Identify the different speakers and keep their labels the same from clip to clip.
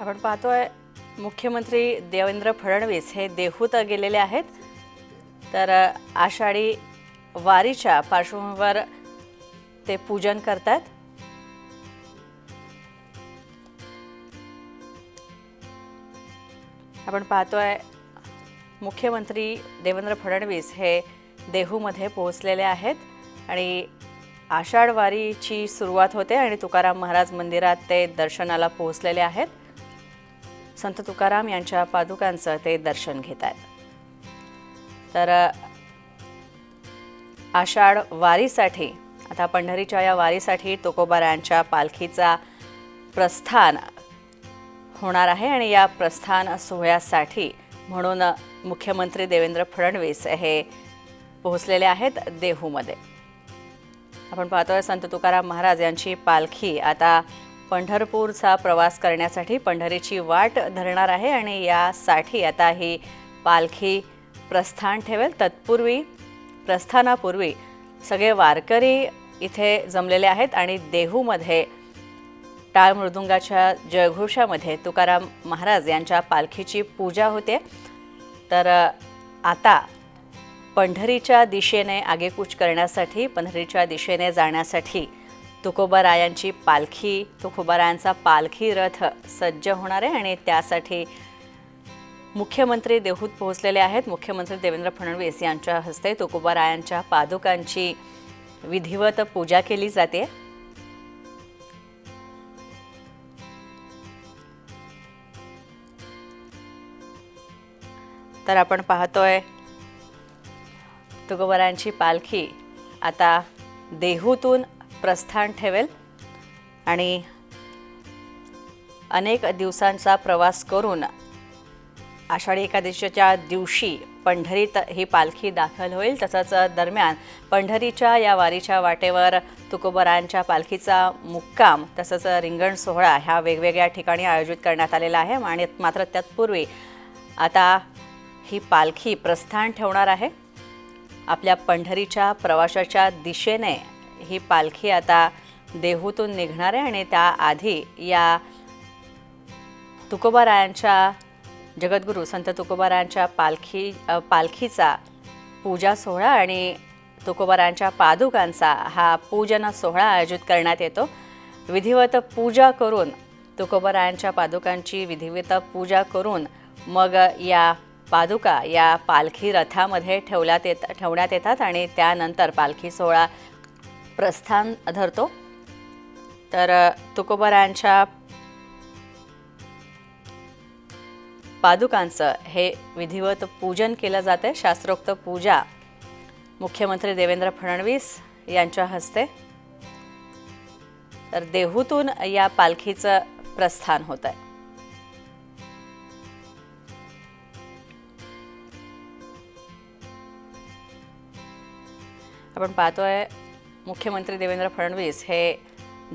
Speaker 1: आपण पाहतोय मुख्यमंत्री देवेंद्र फडणवीस हे देहूत गेलेले आहेत. तर आषाढी वारीच्या पार्श्वभूमीवर ते पूजन करतात आपण पाहतोय मुख्यमंत्री देवेंद्र फडणवीस हे देहूमध्ये पोहोचलेले आहेत आणि आषाढ वारीची सुरुवात होते आणि तुकाराम महाराज मंदिरात ते दर्शनाला पोहोचलेले आहेत. संत तुकाराम यांच्या पादुकांचं ते दर्शन घेत आहेत. तर आषाढ वारीसाठी आता पंढरीच्या या वारीसाठी तुकोबारायांच्या पालखीचा प्रस्थान होणार आहे आणि या प्रस्थान सोहळ्यासाठी म्हणून मुख्यमंत्री देवेंद्र फडणवीस हे पोहोचलेले आहेत देहूमध्ये. आपण पाहतोय संत तुकाराम महाराज यांची पालखी आता पंढरपूरचा प्रवास करण्यासाठी पंढरीची वाट धरणार आहे आणि यासाठी आता ही पालखी प्रस्थान ठेवेल. तत्पूर्वी प्रस्थानापूर्वी सगळे वारकरी इथे जमलेले आहेत आणि देहूमध्ये टाळ मृदुंगाच्या जयघोषामध्ये तुकाराम महाराज यांच्या पालखीची पूजा होते. तर आता पंढरीच्या दिशेने आगेकूच करण्यासाठी पंढरीच्या दिशेने जाण्यासाठी तुकोबारायांची पालखी तुकोबारायांचा पालखी रथ सज्ज होणार आहे आणि त्यासाठी मुख्यमंत्री देहूत पोहोचलेले आहेत. मुख्यमंत्री देवेंद्र फडणवीस यांच्या हस्ते तुकोबारायांच्या पादुकांची विधिवत पूजा केली जाते. तर आपण पाहतोय तुकोबारायांची पालखी आता देहूतून प्रस्थान ठेवेल आणि अनेक दिवसांचा प्रवास करून आषाढी एकादशीच्या दिवशी पंढरीत ही पालखी दाखल होईल. तसंच दरम्यान पंढरीच्या या वारीच्या वाटेवर तुकोबरांच्या पालखीचा मुक्काम तसंच रिंगण सोहळा ह्या वेगवेगळ्या ठिकाणी आयोजित करण्यात आलेला आहे. आणि मात्र तत्पूर्वी आता ही पालखी प्रस्थान ठेवणार आहे. आपल्या पंढरीच्या प्रवाशाच्या दिशेने ही पालखी आता देहूतून निघणार आहे आणि त्याआधी या तुकोबारायांच्या जगद्गुरू संत तुकोबारायांच्या पालखी पालखीचा पूजा सोहळा आणि तुकोबारायांच्या पादुकांचा हा पूजन सोहळा आयोजित करण्यात येतो. विधिवत पूजा करून तुकोबारायांच्या पादुकांची विधिवत पूजा करून मग या पादुका या पालखी रथामध्ये ठेवल्यात येत ठेवण्यात येतात आणि त्यानंतर पालखी सोहळा प्रस्थान धरतो. तर तुकोबरायांच्या तुकोबारायांच्या पादुकांचं हे विधिवत पूजन केलं जाते शास्त्रोक्त पूजा मुख्यमंत्री देवेंद्र फडणवीस यांच्या हस्ते. तर देहूतून या पालखीचं प्रस्थान होत आहे आपण पाहतोय मुख्यमंत्री देवेंद्र फडणवीस हे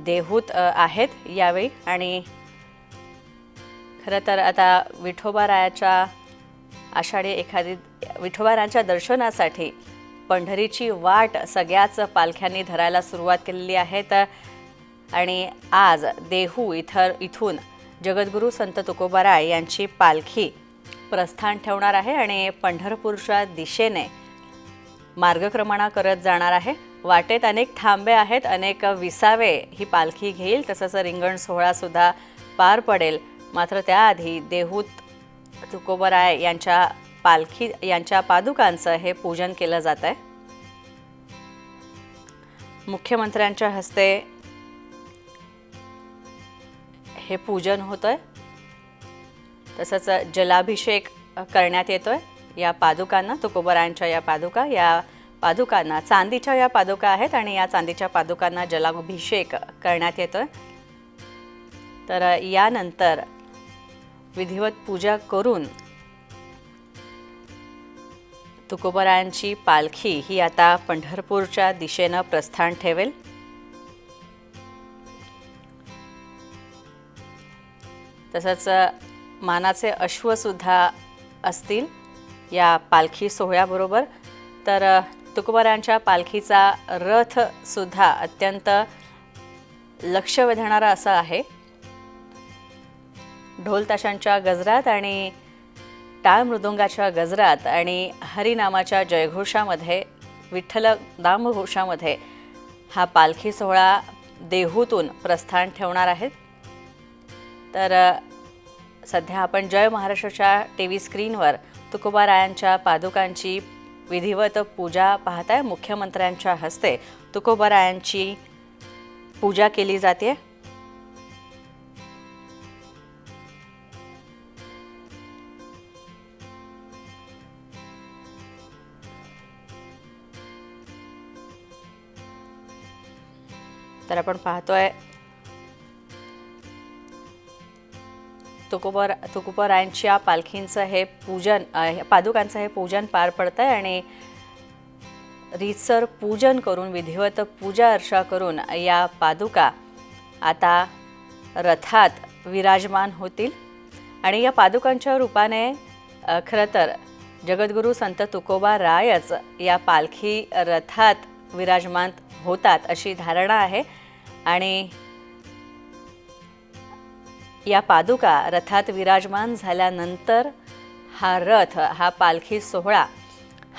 Speaker 1: देहूत आहेत यावेळी. आणि खरं तर आता विठोबारायाच्या आषाढी एखादी विठोबारायांच्या दर्शनासाठी पंढरीची वाट सगळ्याच पालख्यांनी धरायला सुरुवात केलेली आहे. तर आणि आज देहू इथं इथून जगद्गुरू संत तुकोबाराय यांची पालखी प्रस्थान ठेवणार आहे आणि पंढरपूरच्या दिशेने मार्गक्रमणा करत जाणार आहे. वाटेत अनेक थांबे आहेत अनेक विसावे. ही पालखी घेईल तसंच रिंगण सोहळासुद्धा पार पडेल. मात्र त्याआधी देहूत तुकोबराय यांच्या पालखी यांच्या पादुकांचं हे पूजन केलं जात आहे मुख्यमंत्र्यांच्या हस्ते हे पूजन होतंय. तसंच जलाभिषेक करण्यात येतोय. या पादुकांना तुकोबरायांच्या या पादुका या पादुकांना. चांदीच्या या पादुका आहेत आणि या चांदीच्या पादुकांना जलाभिषेक करण्यात येतो तर यानंतर विधिवत पूजा करून तुकोबरायांची पालखी ही आता पंढरपूरच्या दिशेनं प्रस्थान ठेवेल. तसंच मानाचे अश्वसुद्धा असतील या पालखी सोहळ्याबरोबर. तर तुकोबारांच्या पालखीचा रथसुद्धा अत्यंत लक्ष वेधणारा असा आहे. ढोल ताशांच्या गजरात आणि टाळ मृदुंगाच्या गजरात आणि हरिनामाच्या जयघोषामध्ये विठ्ठल दामघोषामध्ये हा पालखी सोहळा देहूतून प्रस्थान ठेवणार आहेत तर सध्या आपण जय महाराष्ट्राच्या टी व्ही स्क्रीनवर तुकोबारायांच्या पादुकांची विधिवत पूजा पाहताय मुख्यमंत्र्यांच्या हस्ते. तुकोबरायांची पूजा केली जाते. तर आपण पाहतोय तुकोबर तुकोबरायांच्या पालखींचं हे पूजन हे पादुकांचं हे पूजन पार पडतं आहे आणि रीतसर पूजन करून विधिवत पूजा अर्चा करून या पादुका आता रथात विराजमान होतील. आणि या पादुकांच्या रूपाने खरं तर जगद्गुरू संत तुकोबा रायच या पालखी रथात विराजमान होतात अशी धारणा आहे. आणि या पादुका रथात विराजमान झाल्यानंतर हा रथ हा पालखी सोहळा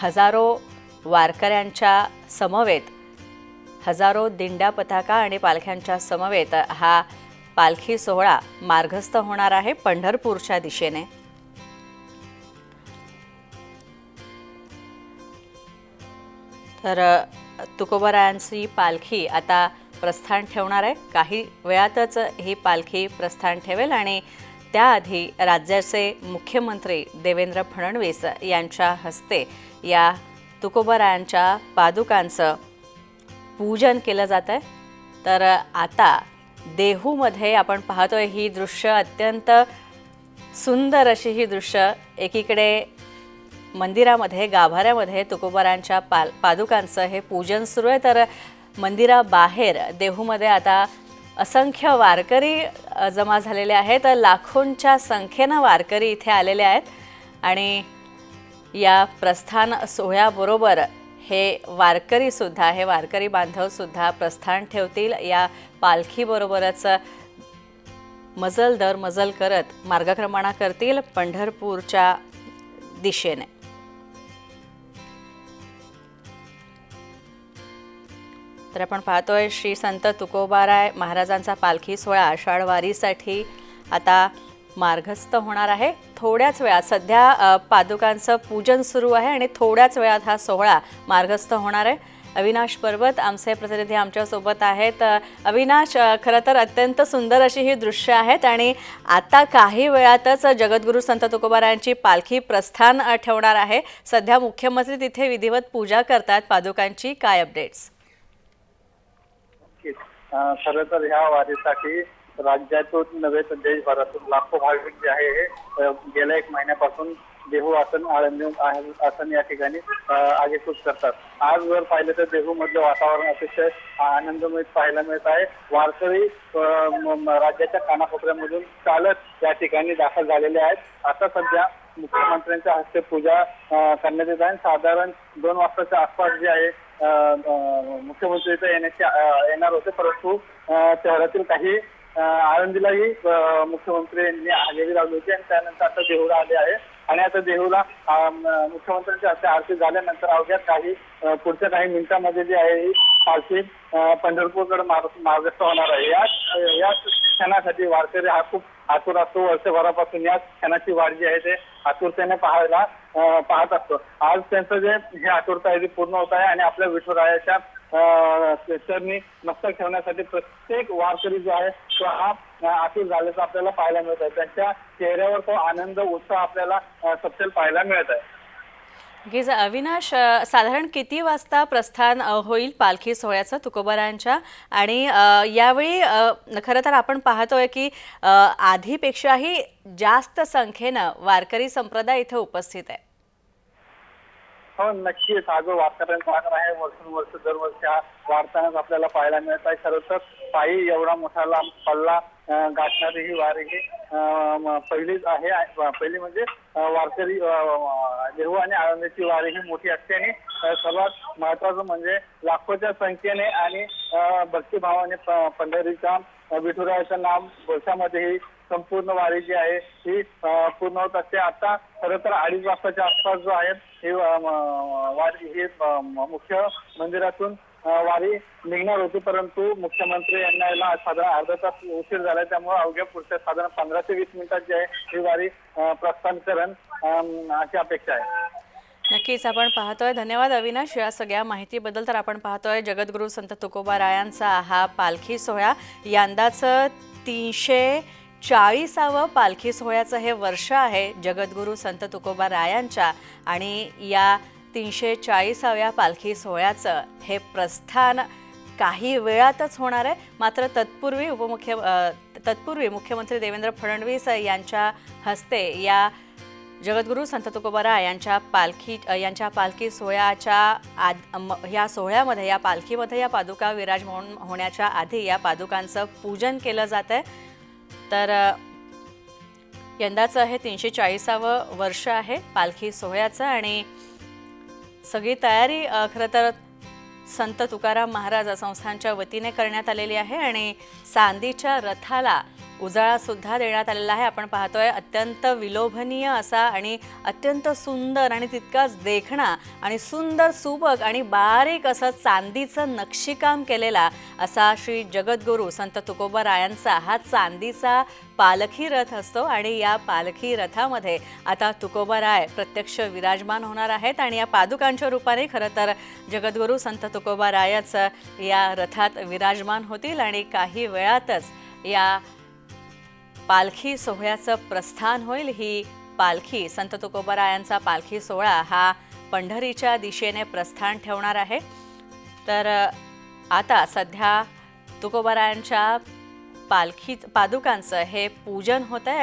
Speaker 1: हजारो वारकऱ्यांच्या समवेत हजारो दिंड्या पताका आणि पालख्यांच्या समवेत हा पालखी सोहळा मार्गस्थ होणार आहे पंढरपूरच्या दिशेने. तर तुकोबरायांची पालखी आता प्रस्थान ठेवणार आहे. काही वेळातच ही पालखी प्रस्थान ठेवेल आणि त्याआधी राज्याचे मुख्यमंत्री देवेंद्र फडणवीस यांच्या हस्ते या तुकोबरायांच्या पादुकांचं पूजन केलं जात आहे. तर आता देहूमध्ये आपण पाहतोय ही दृश्य अत्यंत सुंदर अशी ही दृश्य. एकीकडे मंदिरामध्ये गाभाऱ्यामध्ये तुकोबरांच्या पाल पादुकांचं हे पूजन सुरू आहे. तर मंदिराबाहेर देहूमध्ये आता असंख्य वारकरी जमा झालेले आहेत. लाखोंच्या संख्येनं वारकरी इथे आलेले आहेत. आणि या प्रस्थान सोहळ्याबरोबर हे वारकरीसुद्धा हे वारकरी बांधवसुद्धा प्रस्थान ठेवतील. या पालखीबरोबरच मजल दर मजल करत मार्गक्रमणा करतील पंढरपूरच्या दिशेने. तर आपण पाहतोय. श्री संत तुकोबाराय महाराजांचा पालखी सोहळा आषाढ वारीसाठी आता मार्गस्थ होणार आहे. थोड्याच वेळात सध्या पादुकांचं पूजन सुरू आहे आणि थोड्याच वेळात हा सोहळा मार्गस्थ होणार आहे. अविनाश पर्वत आमचे प्रतिनिधी आमच्यासोबत आहेत. अविनाश खरं तर अत्यंत सुंदर अशी ही दृश्य आहेत आणि आता काही वेळातच जगद्गुरू संत तुकोबारायांची पालखी प्रस्थान ठेवणार आहे. सध्या मुख्यमंत्री तिथे विधिवत पूजा करतात. पादुकांची काय अपडेट्स
Speaker 2: खरं तर ह्या वारीसाठी राज्यातून नव्हे तर देशभरातून लाखो भाविक जे आहे हे गेल्या एक महिन्यापासून देहू आसन आळंदी आसन या ठिकाणी अं, आगेकूच करतात. आज जर पाहिलं तर देहू मधलं वातावरण अतिशय आनंदमय पाहायला मिळत आहे. वारकरी राज्याच्या कानाकोपऱ्यामधून चालत या ठिकाणी दाखल झालेले आहेत. आता सध्या मुख्यमंत्र्यांच्या हस्ते पूजा करण्यात येत आहे. साधारण दोन वाजताच्या आसपास जे आहे मुख्यमंत्री इथं येण्याचे येणार होते परंतु शहरातील काही आळंदीलाही मुख्यमंत्र्यांनी मुख्यमंत्री हजेरी लावली होती आणि त्यानंतर आता देहूला आले आहे. आणि आता देहूला मुख्यमंत्र्यांच्या हस्ते आरती झाल्यानंतर अवघ्या काही पुढच्या काही मिनिटांमध्ये जी आहे ही पालखी पंढरपूरकडे मार्गस्थ होणार आहे. या याच क्षणासाठी वारकरी हा खूप आतुर असतो. वर्षभरापासून याच क्षणाची वाढ जी आहे ते आतुरतेने पाहायला पाहत असतो. आज त्यांचं जे हे आतुरता आहे ती पूर्ण होत आहे आणि आपल्या विठुरायाच्या चरणी मस्तक ठेवण्यासाठी प्रत्येक वारकरी जो आहे तो हा आतुर झाल्याचं आपल्याला पाहायला मिळत आहे. त्यांच्या चेहऱ्यावर तो आनंद उत्साह आपल्याला अं, सपशेल पाहायला मिळत आहे.
Speaker 1: नक्कीच अविनाश साधारण किती वाजता प्रस्थान होईल पालखी सोहळ्याचं तुकोबारांच्या? आणि यावेळी खरं तर आपण पाहतोय की आधीपेक्षाही जास्त संख्येनं वारकरी संप्रदाय इथे उपस्थित आहे.
Speaker 2: हो नक्कीच हा जो वारकऱ्यांचा आग्रह आहे. वर्षानुवर्ष दरवर्षी हा वाढतानाच आपल्याला पाहायला मिळत आहे. खरं तर पायी एवढा मोठा लांब पल्ला गाठणारी ही वारी ही पहिलीच आहे. पहिली म्हणजे वारकरी देहू आणि आळंदीची वारी ही मोठी असते. आणि सर्वात महत्वाचं म्हणजे लाखोच्या संख्येने आणि भक्तिभावाने पंढरीच्या विठुरायाचं नाम वर्षामध्ये ही संपूर्ण वारी जी आहे ही पूर्ण होत असते. आता खरं तर अडीच वाजताच्या आसपास जो आहे ही वारी ही मुख्य मंदिरातून वारी निघणार होती. परंतु मुख्यमंत्री यांना याला साधारण अर्धा तास उशीर झाला. त्यामुळे अवघ्या पुढच्या साधारण पंधरा ते वीस मिनिटात जी आहे ही वारी प्रस्थान करण अशी अपेक्षा आहे.
Speaker 1: नक्कीच आपण पाहतोय. धन्यवाद अविनाश. या सगळ्या माहितीबद्दल तर आपण पाहतोय. जगद्गुरू संत तुकोबा रायांचा हा पालखी सोहळा. यंदाचं तीनशे चाळीसावं पालखी सोहळ्याचं हे वर्ष आहे जगद्गुरू संत तुकोबा रायांच्या आणि या तीनशे चाळीसाव्या पालखी सोहळ्याचं हे प्रस्थान काही वेळातच होणार आहे. मात्र तत्पूर्वी उपमुख्य तत्पूर्वी मुख्यमंत्री देवेंद्र फडणवीस यांच्या हस्ते या जगद्गुरू संत तुकोबारा यांच्या पालखी यांच्या पालखी सोहळ्याच्या आद म- सोहळ्यामध्ये या पालखीमध्ये या पादुका विराजमान होण्याच्या आधी या पादुकांचं पूजन केलं जात आहे तर यंदाचं हे तीनशे चाळीसावं वर्ष आहे पालखी सोहळ्याचं आणि सगळी तयारी खरं तर संत तुकाराम महाराज संस्थांच्या वतीने करण्यात आलेली आहे आणि चांदीच्या रथाला उजाळासुद्धा देण्यात आलेला आहे. आपण पाहतोय अत्यंत विलोभनीय असा आणि अत्यंत सुंदर आणि तितकाच देखणा आणि सुंदर सुबक आणि बारीक असं चांदीचं नक्षीकाम केलेला असा श्री जगद्गुरू संत तुकोबा रायांचा हा चांदीचा पालखी रथ असतो आणि या पालखी रथामध्ये आता तुकोबा राय प्रत्यक्ष विराजमान होणार आहेत आणि या पादुकांच्या रूपाने खरं तर जगद्गुरू संत तुकोबा रायच या रथात विराजमान होतील आणि काही वेळातच या पालखी सोहळ्याचं प्रस्थान होईल ही पालखी संत तुकोबरायांचा पालखी सोहळा हा पंढरीच्या दिशेने प्रस्थान ठेवणार आहे. तर आता सध्या तुकोबरायांच्या पालखी पादुकांचं हे पूजन होत आहे